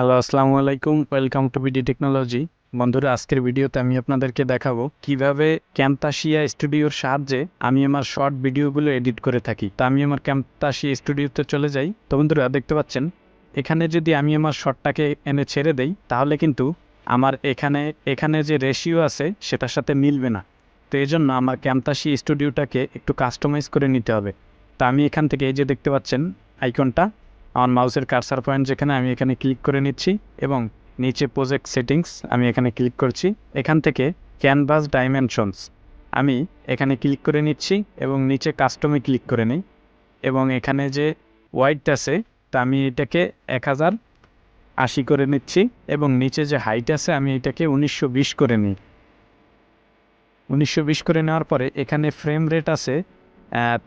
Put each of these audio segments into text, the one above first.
Hello আসসালামু আলাইকুম welcome to BD technology বন্ধুরা, আজকের ভিডিওতে আমি আপনাদেরকে দেখাবো কীভাবে ক্যাম্পতাশিয়া স্টুডিওর সাহায্যে আমি আমার শর্ট ভিডিওগুলো এডিট করে থাকি। তা আমি আমার ক্যাম্পতাশিয়া স্টুডিওতে চলে যাই। তো বন্ধুরা, দেখতে পাচ্ছেন, এখানে যদি আমি আমার শর্টটাকে এনে ছেড়ে দেই, তাহলে কিন্তু আমার এখানে এখানে যে রেশিও আছে, সেটার সাথে মিলবে না। তো এই জন্য আমার ক্যাম্পতাশি স্টুডিওটাকে একটু কাস্টমাইজ করে নিতে হবে। তা আমি এখান থেকে এই যে দেখতে পাচ্ছেন আইকনটা আমার মাউসের কার্সার পয়েন্ট যেখানে আমি এখানে ক্লিক করে নিচ্ছি এবং নিচে প্রজেক্ট সেটিংস আমি এখানে ক্লিক করছি। এখান থেকে ক্যানভাস ডাইমেনশনস আমি এখানে ক্লিক করে নিচ্ছি এবং নিচে কাস্টমে ক্লিক করে নিই। এবং এখানে যে হোয়াইট আছে তা আমি এটাকে এক হাজার আশি করে নিচ্ছি এবং নিচে যে হাইট আছে আমি এটাকে উনিশশো বিশ করে নিই। উনিশশো বিশ করে নেওয়ার পরে এখানে ফ্রেম রেট আছে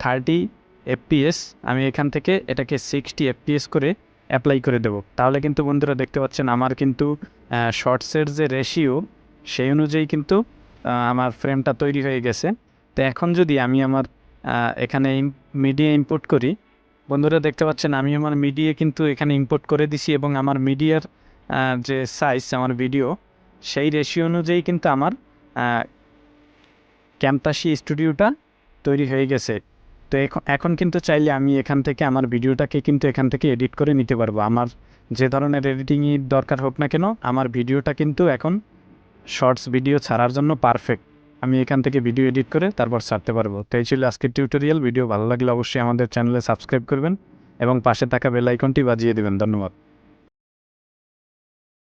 থার্টি এফপিএস আমি এখান থেকে এটাকে সিক্সটি এফপিএস করে অ্যাপ্লাই করে দেবো। তাহলে কিন্তু বন্ধুরা দেখতে পাচ্ছেন আমার কিন্তু শর্টসের যে রেশিও সেই অনুযায়ী কিন্তু আমার ফ্রেমটা তৈরি হয়ে গেছে। তো এখন যদি আমি আমার এখানে মিডিয়া ইম্পোর্ট করি, বন্ধুরা দেখতে পাচ্ছেন আমি আমার মিডিয়া কিন্তু এখানে ইম্পোর্ট করে দিছি এবং আমার মিডিয়ার যে সাইজ আমার ভিডিও সেই রেশিও অনুযায়ী কিন্তু আমার ক্যাম্পাসি স্টুডিওটা তৈরি হয়ে গেছে। তো এখন কিন্তু চাইলে আমি এখান থেকে আমার ভিডিওটাকে কিন্তু এখান থেকে এডিট করে নিতে পারব। আমার যে ধরনের এডিটিংই দরকার হোক না কেন, আমার ভিডিওটা কিন্তু এখন শর্টস ভিডিও ছাড়ার জন্য পারফেক্ট আমি এখান থেকে ভিডিও এডিট করে তারপর ছাড়তে পারব। তো এই ছিল আজকের টিউটোরিয়াল ভিডিও ভালো লাগলে অবশ্যই আমাদের চ্যানেলে সাবস্ক্রাইব করবেন এবং পাশে থাকা বেল আইকনটি বাজিয়ে দেবেন। ধন্যবাদ।